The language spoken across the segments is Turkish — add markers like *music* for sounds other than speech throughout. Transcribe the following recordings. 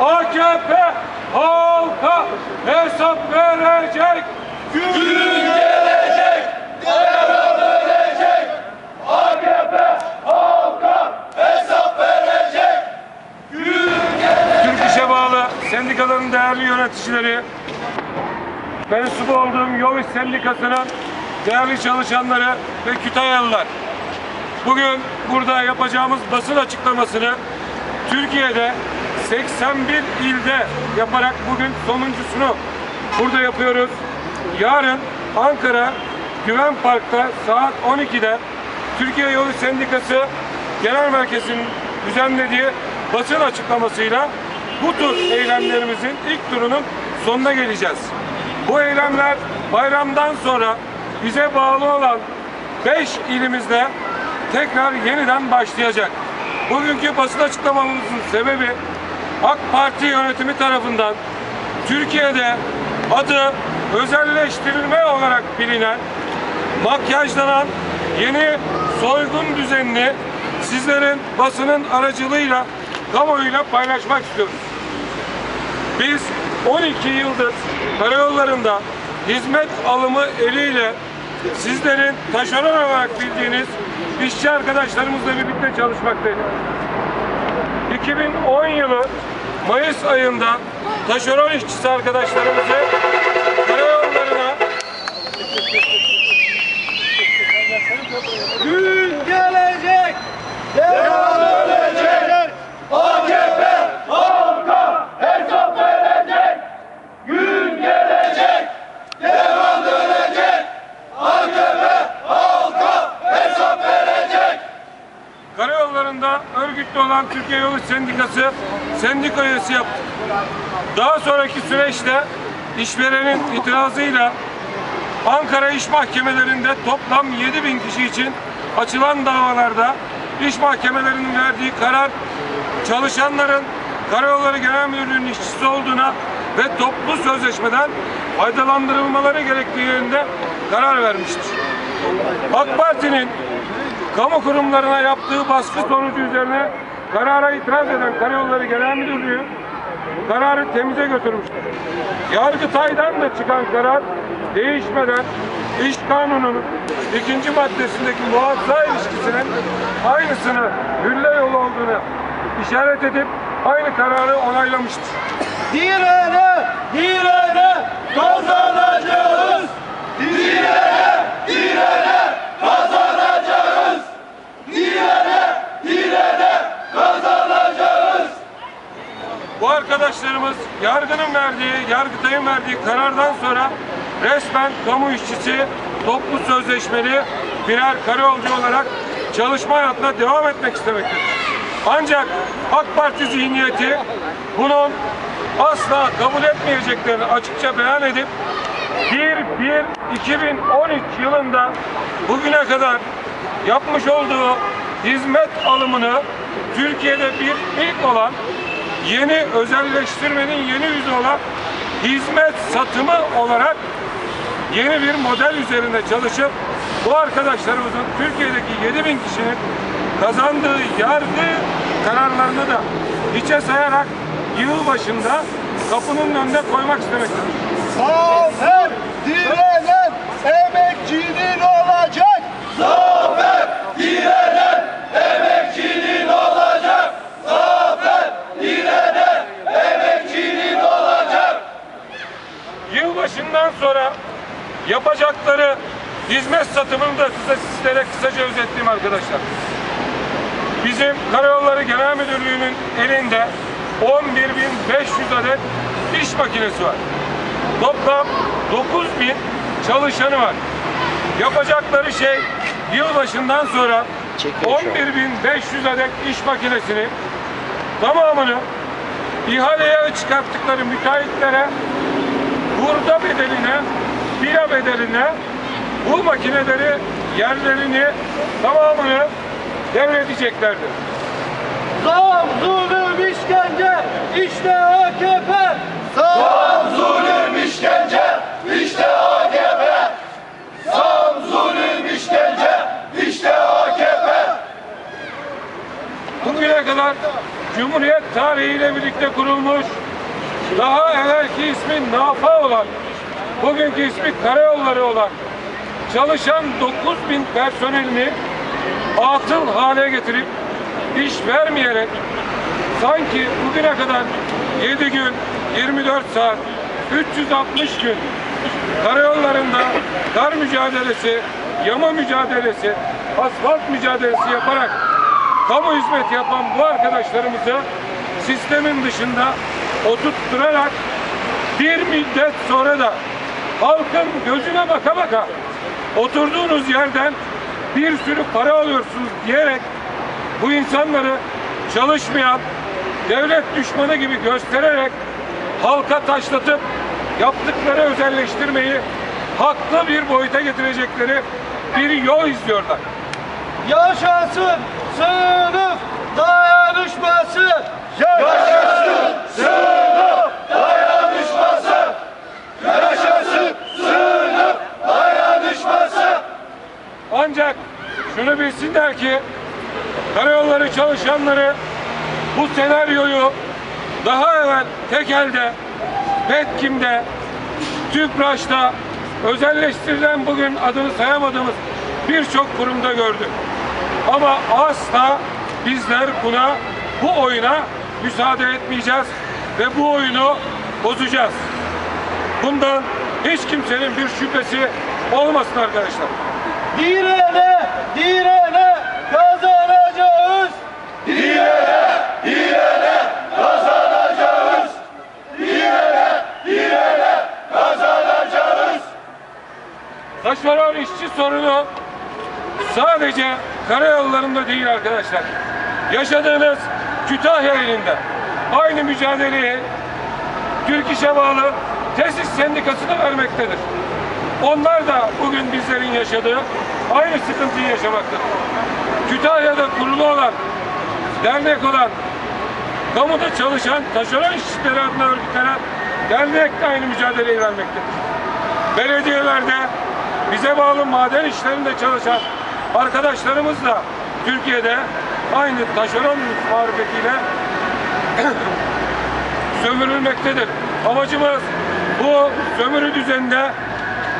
AKP halka hesap verecek. Gün gelecek, devran dönecek, AKP halka hesap verecek. Gün gelecek. Türk İş'e bağlı sendikaların değerli yöneticileri, mensup olduğum Yol İş Sendikası'nın değerli çalışanları ve Kütahyalılar. Bugün burada yapacağımız basın açıklamasını Türkiye'de 81 ilde yaparak bugün sonuncusunu burada yapıyoruz. Yarın Ankara Güven Park'ta saat 12'de Türkiye Yolu Sendikası Genel Merkezi'nin düzenlediği basın açıklamasıyla bu tür eylemlerimizin ilk turunun sonuna geleceğiz. Bu eylemler bayramdan sonra bize bağlı olan 5 ilimizde tekrar yeniden başlayacak. Bugünkü basın açıklamamızın sebebi AK Parti yönetimi tarafından Türkiye'de adı özelleştirilme olarak bilinen makyajlanan yeni soygun düzenini sizlerin basının aracılığıyla kamuoyuyla paylaşmak istiyoruz. Biz 12 yıldır karayollarında hizmet alımı eliyle sizlerin taşeron olarak bildiğiniz işçi arkadaşlarımızla birlikte çalışmaktayız. 2010 yılı Mayıs ayında taşeron işçisi arkadaşlarımızı karayollarına Gün gelecek, devam edecek. AKP halka hesap verecek. Gün gelecek, devran dönecek. AKP halka hesap verecek. Karayollarında örgütlü olan Türkiye Yolu Sendikası sendika üyesi yaptı. Daha sonraki süreçte işverenin itirazıyla Ankara İş Mahkemelerinde toplam 7 bin kişi için açılan davalarda iş mahkemelerinin verdiği karar çalışanların Karayolları Genel Müdürlüğü'nün işçisi olduğuna ve toplu sözleşmeden faydalandırılmaları gerektiği yönünde karar vermiştir. AK Parti'nin kamu kurumlarına yaptığı baskı sonucu üzerine karara itiraz eden Karayolları Genel Müdürlüğü kararı temize götürmüştür. Yargıtay'dan da çıkan karar değişmeden iş kanununun ikinci maddesindeki muhatsa ilişkisinin aynısını hülle yolu olduğunu işaret edip aynı kararı onaylamıştır. Direne, direne kazanacağız. Direne, direne kazanacağız. Direne, direne kazanacağız. Bu arkadaşlarımız yargının verdiği, yargıtayın verdiği karardan sonra resmen kamu işçisi, toplu sözleşmeli birer karayolcu olarak çalışma hayatına devam etmek istemektedir. Ancak AK Parti zihniyeti bunun asla kabul etmeyeceklerini açıkça beyan edip 1-1-2013 yılında bugüne kadar yapmış olduğu hizmet alımını Türkiye'de bir ilk olan yeni özelleştirmenin yeni yüzü olan hizmet satımı olarak yeni bir model üzerinde çalışıp bu arkadaşlarımızın Türkiye'deki 7 bin kişinin kazandığı yargı kararlarını da hiçe sayarak yıl başında kapının önünde koymak istemektedir. Zafer direnen emekçinin olacak. Zafer direnen emekçinin olacak. Zafer direnen emekçinin olacak. Yılbaşından sonra yapacakları hizmet satımını da size sizlere kısaca özetleyeyim arkadaşlar. Bizim Karayolları Genel Müdürlüğü'nün elinde 11.500 adet iş makinesi var. Toplam 9.000 çalışanı var. Yapacakları şey yılbaşından sonra 11.500 adet iş makinesini tamamını ihaleye çıkarttıkları müteahhitlere hurda bedeline, bira bedeline bu makineleri yerlerini tamamını devredeceklerdir. Zam, zulüm, işkence, işte AKP! Zam, zulüm, işkence, işte AKP! Zam, zulüm, işkence, işte AKP! Bugüne kadar Cumhuriyet tarihiyle birlikte kurulmuş daha evvelki ismi NAFA olan, bugünkü ismi Karayolları olan, çalışan 9000 personelini atıl hale getirip, iş vermeyerek, sanki bugüne kadar 7 gün, 24 saat, 360 gün karayollarında dar mücadelesi, yama mücadelesi, asfalt mücadelesi yaparak kamu hizmeti yapan bu arkadaşlarımızı sistemin dışında oturtturarak bir müddet sonra da halkın gözüne baka baka oturduğunuz yerden bir sürü para alıyorsunuz diyerek bu insanları çalışmayan devlet düşmanı gibi göstererek halka taşlatıp yaptıkları özelleştirmeyi haklı bir boyuta getirecekleri bir yol izliyorlar. Yaşasın sınıf dayanışması. Yaşasın sınıf dayanışması. Yaşasın sınıf dayanışması. Ancak şunu bilsinler ki karayolları çalışanları bu senaryoyu daha evvel Tekel'de, Petkim'de, Tüpraş'ta özelleştirilen bugün adını sayamadığımız birçok kurumda gördük. Ama asla bizler buna, bu oyuna müsaade etmeyeceğiz ve bu oyunu bozacağız. Bundan hiç kimsenin bir şüphesi olmasın arkadaşlar. Direne, direne kazanacağız. Direne, direne kazanacağız. Direne, direne kazanacağız. Taşeron işçi sorunu sadece karayollarında değil arkadaşlar. Yaşadığınız Kütahya ilinde aynı mücadeleyi Türk İş'e bağlı tesis sendikası da vermektedir. Onlar da bugün bizlerin yaşadığı aynı sıkıntıyı yaşamaktadır. Kütahya'da kurulu olan, dernek olan, kamuda çalışan taşeron işçileri adına örgütlenen dernek de aynı mücadeleyi vermektedir belediyelerde bize bağlı maden işlerinde çalışan arkadaşlarımız da Türkiye'de aynı taşeron marifetiyle *coughs* sömürülmektedir. Amacımız bu sömürü düzeninde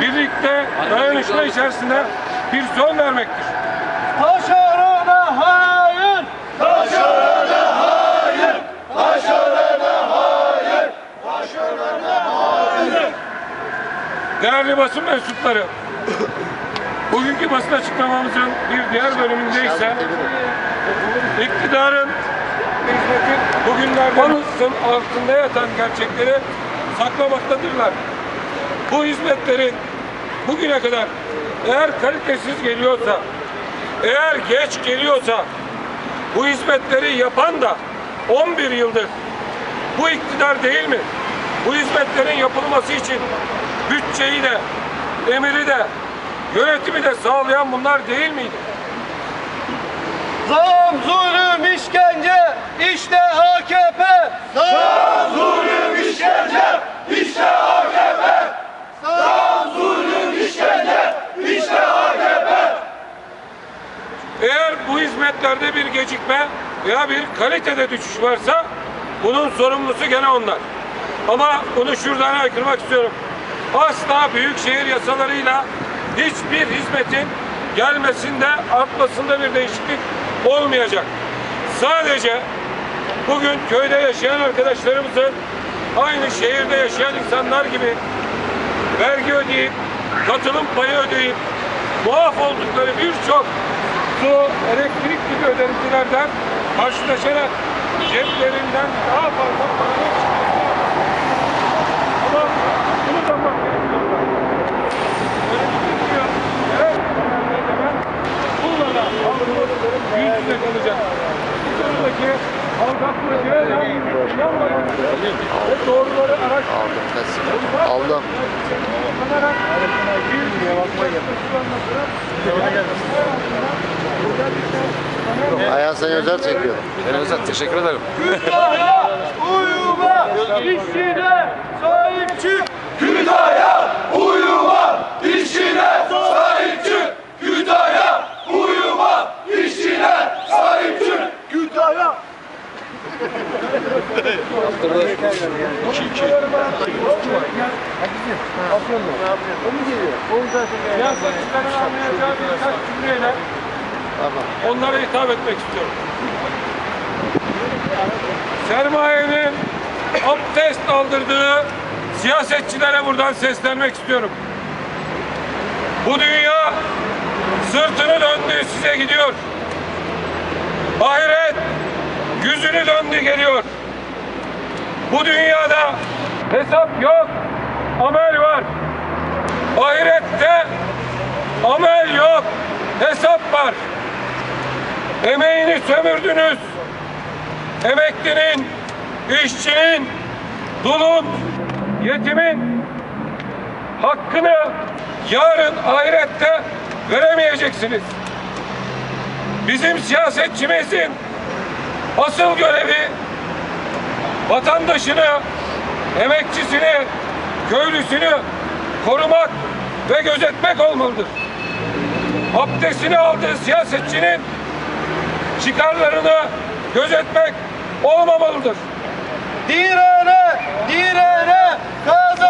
birlikte dayanışma içerisinde bir son vermektir. Taşerona hayır. Taşerona hayır. Taşerona hayır. Değerli basın mensupları, bugünkü basın açıklamamızın bir diğer bölümünde ise iktidarın hizmetin bugünlerde basın altında yatan gerçekleri saklamaktadırlar. Bu hizmetlerin bugüne kadar eğer kalitesiz geliyorsa, eğer geç geliyorsa bu hizmetleri yapan da 11 yıldır bu iktidar değil mi? Bu hizmetlerin yapılması için bütçeyi de, emiri de, yönetimi de sağlayan bunlar değil miydi? Zam, zulüm, işkence, işte AKP. Zam, zulüm, işkence, işte AKP. Zam, zulüm, işkence, işte AKP. Eğer bu hizmetlerde bir gecikme veya bir kalitede düşüş varsa bunun sorumlusu gene onlar. Ama bunu şuradan aykırmak istiyorum. Asla büyükşehir yasalarıyla hiçbir hizmetin gelmesinde, artmasında bir değişiklik olmayacak. Sadece bugün köyde yaşayan arkadaşlarımızın aynı şehirde yaşayan insanlar gibi vergi ödeyip, katılım payı ödeyip, muaf oldukları birçok su, elektrik gibi ödentilerden karşılaşarak ceplerinden daha fazla para çıkması Ama bunu da bak gerekiyor. Evet, bununla da halkımız yüz yüze kalacak. Konudaki aldatmacıya yanmadan ve doğruları araştırmak Aldım. kullanarak bir kullanmasını Ayhan sen özel çekiyor. Ben özel teşekkür ederim. Kütahya uyuma, işine sahip çık. Kütahya uyuma, işine sahip çık. Kütahya uyuma, işine sahip çık. Kütahya Onlara hitap etmek istiyorum. Sermayenin abdest aldırdığı siyasetçilere buradan seslenmek istiyorum. Bu dünya sırtını döndü size gidiyor. Ahiret yüzünü döndü geliyor. Bu dünyada hesap yok, amel var. Ahirette amel yok, hesap var. Emeğini sömürdünüz. Emeklinin, işçinin, dulun, yetimin hakkını yarın ahirette veremeyeceksiniz. Bizim siyasetçimizin asıl görevi vatandaşını, emekçisini, köylüsünü korumak ve gözetmek olmalıdır. Abdestini aldığı siyasetçinin çıkarlarını gözetmek olmamalıdır. Direne, direne, kazan.